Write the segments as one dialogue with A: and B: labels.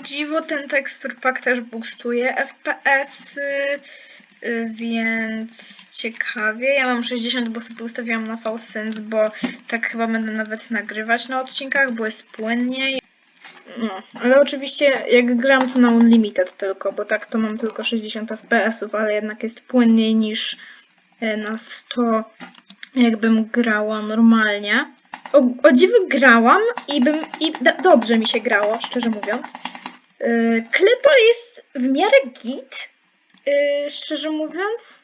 A: O dziwo, ten tekstur pack też boostuje FPS, -y, y, więc ciekawie. Ja mam 60, bo sobie ustawiłam na VSense, bo tak chyba będę nawet nagrywać na odcinkach, bo jest płynniej. No, ale oczywiście jak gram to na Unlimited tylko, bo tak to mam tylko 60 FPS-ów, ale jednak jest płynniej niż e, na 100, jakbym grała normalnie. O, o dziwo grałam i bym i do, dobrze mi się grało, szczerze mówiąc. Yy, Klipa jest w miarę git, yy, szczerze mówiąc.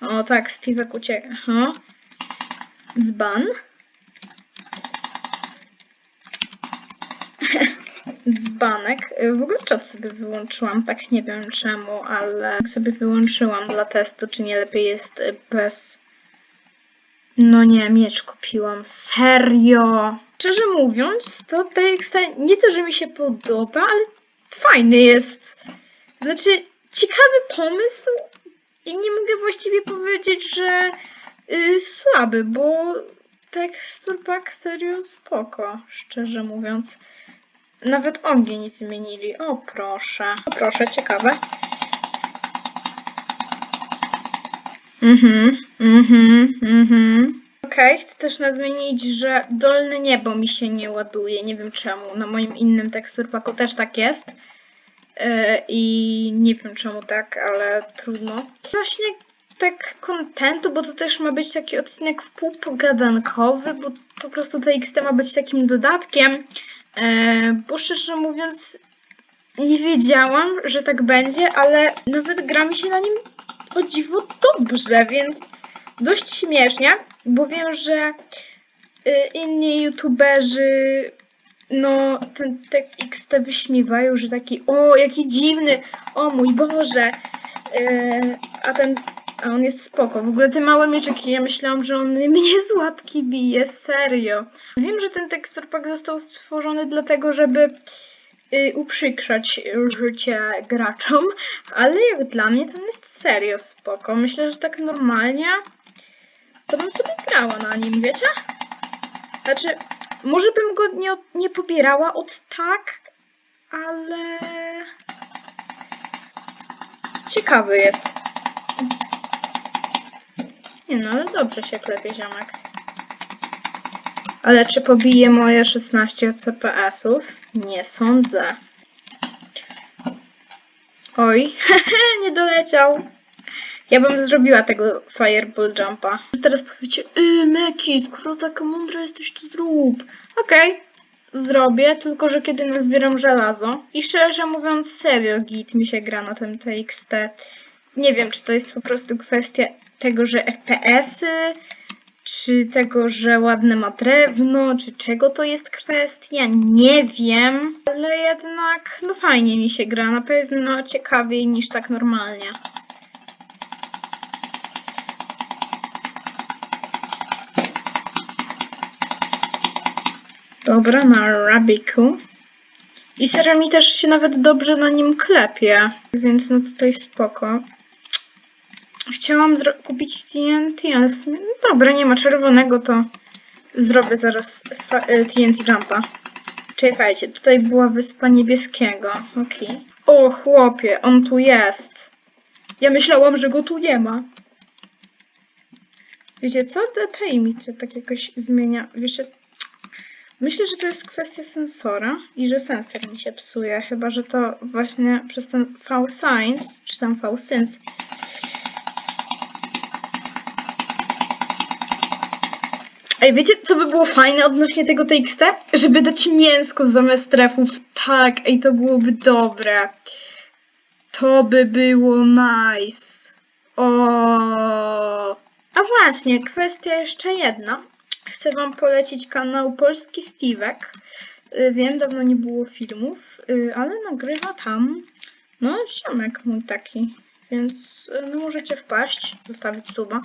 A: O tak, Steve'ek ucieka. Dzban. Dzbanek. Yy, W ogóle czat sobie wyłączyłam, tak nie wiem czemu, ale sobie wyłączyłam dla testu, czy nie lepiej jest y, bez... No nie, miecz kupiłam. Serio. Szczerze mówiąc, to TXT nie to, że mi się podoba, ale fajny jest. Znaczy, ciekawy pomysł i nie mogę właściwie powiedzieć, że y, słaby, bo tekstur pack serio spoko, szczerze mówiąc. Nawet ogień nic zmienili. O proszę. O proszę, ciekawe. Mhm, mhm, mhm. Okej, chcę też nadmienić, że dolne niebo mi się nie ładuje. Nie wiem czemu. Na moim innym teksturpaku też tak jest. Yy, I nie wiem czemu tak, ale trudno. Właśnie tak kontentu, bo to też ma być taki odcinek pogadankowy, bo po prostu TXT ma być takim dodatkiem. Yy, bo szczerze mówiąc, nie wiedziałam, że tak będzie, ale nawet gra mi się na nim o dziwo dobrze, więc dość śmiesznie, bo wiem, że y, inni youtuberzy no ten TXT wyśmiewają, że taki o jaki dziwny, o mój Boże, y, a ten a on jest spoko. W ogóle te małe mieczeki, ja myślałam, że on mnie z łapki bije, serio. Wiem, że ten tekstur pack został stworzony dlatego, żeby y, uprzykrzać życie graczom, ale jak dla mnie to on jest serio spoko. Myślę, że tak normalnie to bym sobie grała na nim, wiecie? Znaczy, może bym go nie, nie pobierała od tak, ale ciekawy jest. Nie no, ale dobrze się klepie ziomek. Ale czy pobije moje 16 CPS-ów? Nie sądzę. Oj, nie doleciał. Ja bym zrobiła tego Fireball Jumpa. Teraz powiecie, yy, Meki, skoro taka mądra jesteś, to zrób. Okej, zrobię, tylko że kiedy nazbieram żelazo. I szczerze mówiąc, serio git mi się gra na tym TXT. Nie wiem, czy to jest po prostu kwestia tego, że FPS-y, czy tego, że ładne ma drewno, czy czego to jest kwestia, nie wiem. Ale jednak, no fajnie mi się gra, na pewno ciekawiej niż tak normalnie. Dobra, na Rabiku. I serio mi też się nawet dobrze na nim klepie, więc no tutaj spoko. Chciałam kupić TNT, ale w sumie, no dobra, nie ma czerwonego, to zrobię zaraz fa- e, TNT Jumpa. Czekajcie, tutaj była wyspa niebieskiego, okej. O chłopie, on tu jest. Ja myślałam, że go tu nie ma. Wiecie co? DPI mi się tak jakoś zmienia. Wiecie, Myślę, że to jest kwestia sensora i że sensor mi się psuje, chyba że to właśnie przez ten V-Science, czy tam V-Sense. Ej, wiecie, co by było fajne odnośnie tego TXT? Żeby dać mięsko zamiast strefów. Tak, ej, to byłoby dobre. To by było nice. O. A właśnie, kwestia jeszcze jedna. Chcę wam polecić kanał Polski Steve'ek. Y, Wiem, dawno nie było filmów, y, ale nagrywa tam, no, ziomek mój taki. Więc no, możecie wpaść, zostawić suba.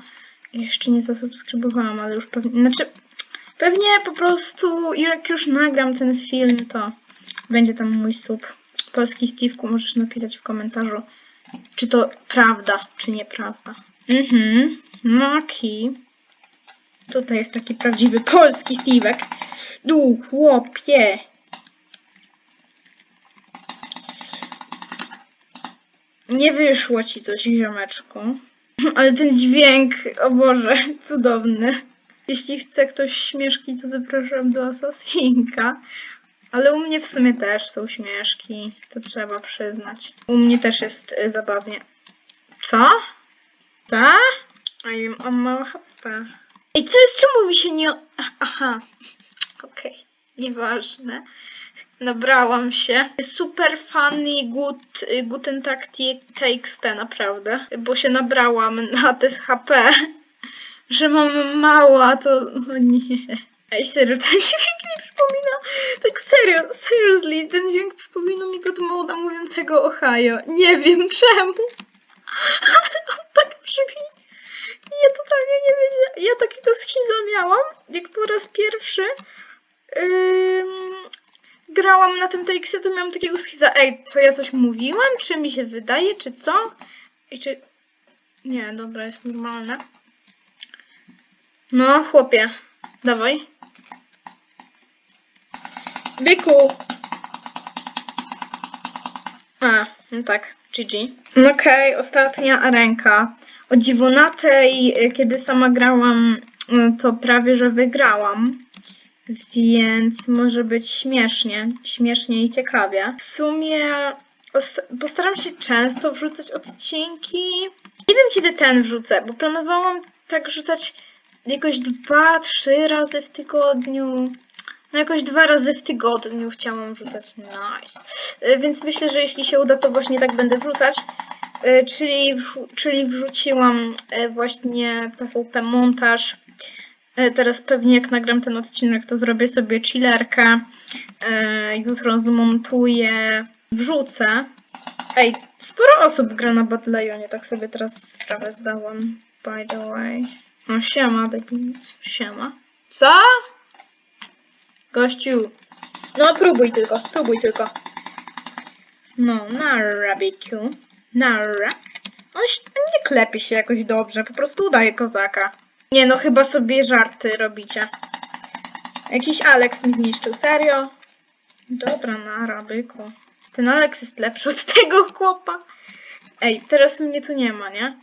A: Jeszcze nie zasubskrybowałam, ale już pewnie, znaczy, pewnie po prostu jak już nagram ten film, to będzie tam mój sub. Polski Steve'ku, możesz napisać w komentarzu, czy to prawda, czy nieprawda. Mhm, Maki. Tutaj jest taki prawdziwy polski Steve'ek. Du, chłopie. Nie wyszło ci coś, ziomeczku. Ale ten dźwięk, o Boże, cudowny. Jeśli chce ktoś śmieszki, to zapraszam do Asasinka. Ale u mnie w sumie też są śmieszki, to trzeba przyznać. U mnie też jest y, zabawnie. Co? Ta? A ja mam mało HP. Ej, co jest? Czemu mi się nie... Aha. Okej, nieważne. Nabrałam się. Super funny, good, guten Tag takes te, naprawdę. Bo się nabrałam na te HP, że mam mało, a to... O nie. Ej, serio, ten dźwięk mi przypomina... Tak serio, seriously, ten dźwięk przypomina mi God Moda mówiącego Ohio. Nie wiem czemu on tak brzmi. Ja totalnie nie wiedziałam. Ja takiego jak po raz pierwszy ym, grałam na tym TX, to miałam takiego schiza. Ej, to ja coś mówiłam? Czy mi się wydaje, czy co? Ej, czy... Nie, dobra, jest normalne. No, chłopie, dawaj. Byku! A, no tak, GG. No Okej, ostatnia arenka. O dziwo na tej, kiedy sama grałam, to prawie że wygrałam. Więc może być śmiesznie, śmiesznie i ciekawie. W sumie os- postaram się często wrzucać odcinki. Nie wiem kiedy ten wrzucę, bo planowałam tak wrzucać jakoś dwa, trzy razy w tygodniu. No jakoś dwa razy w tygodniu chciałam wrzucać. Nice. Y, Więc myślę, że jeśli się uda, to właśnie tak będę wrzucać. Y, Czyli, w, czyli wrzuciłam y, właśnie PvP montaż. Y, Teraz pewnie jak nagram ten odcinek, to zrobię sobie chillerkę. Jutro zmontuję, wrzucę. Ej, sporo osób gra na Bad Lionie, tak sobie teraz sprawę zdałam. By the way. No siema, debil. Siema. Co? Gościu. No próbuj tylko, spróbuj tylko. No, nara, Bikiu. Nara. On się, nie klepie się jakoś dobrze, po prostu udaje kozaka. Nie no, chyba sobie żarty robicie. Jakiś Alex mi zniszczył, serio? Dobra, nara, byku. Ten Alex jest lepszy od tego chłopa. Ej, teraz mnie tu nie ma, nie?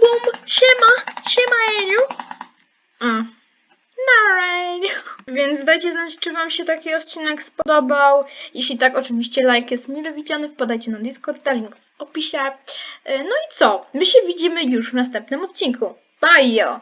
A: Bum, siema, siema Eniu. A, Nara. Więc dajcie znać, czy Wam się taki odcinek spodobał. Jeśli tak, oczywiście like jest mile widziany. Wpadajcie na Discord, link w opisie. E, No i co? My się widzimy już w następnym odcinku. Bye!